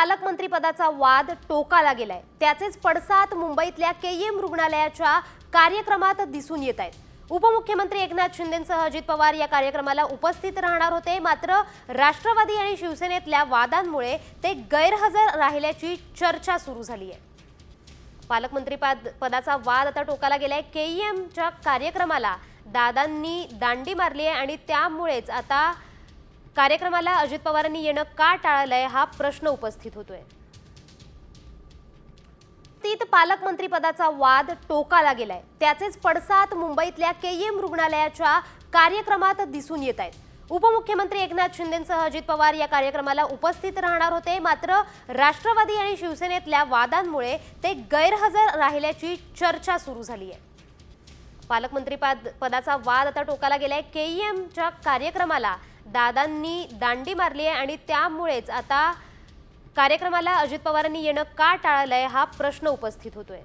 पालकमंत्रीपदाचा वाद टोकाला गेलाय. त्याचेच पडसाद मुंबईतल्या के एम रुग्णालयाच्या कार्यक्रमात दिसून येत आहेत. उपमुख्यमंत्री एकनाथ शिंदेसह अजित पवार या कार्यक्रमाला उपस्थित राहणार होते. मात्र राष्ट्रवादी आणि शिवसेनेतल्या वादांमुळे ते गैरहजर राहिल्याची चर्चा सुरू झाली आहे. पालकमंत्री पद पदाचा वाद आता टोकाला गेलाय. एमच्या कार्यक्रमाला दादांनी दांडी मारली आहे आणि त्यामुळेच आता कार्यक्रमाला अजित पवारांनी येणं का टाळलंय हा प्रश्न उपस्थित होतोय. तीत पालकमंत्री वाद टोकाला गेलाय. त्याचेच पडसाद मुंबईतल्या केईएम रुग्णालयाच्या कार्यक्रमात दिसून येत आहेत. उपमुख्यमंत्री एकनाथ शिंदेसह अजित पवार या कार्यक्रमाला उपस्थित राहणार होते. मात्र राष्ट्रवादी आणि शिवसेनेतल्या वादांमुळे ते गैरहजर राहिल्याची चर्चा सुरू झाली आहे. पालकमंत्री पद पदाचा वाद आता टोकाला गेलाय. केईएमच्या कार्यक्रमाला दादांनी दांडी मारली आहे आणि त्यामुळेच आता कार्यक्रमाला अजित पवारांनी येणं का टाळलंय हा प्रश्न उपस्थित होतोय.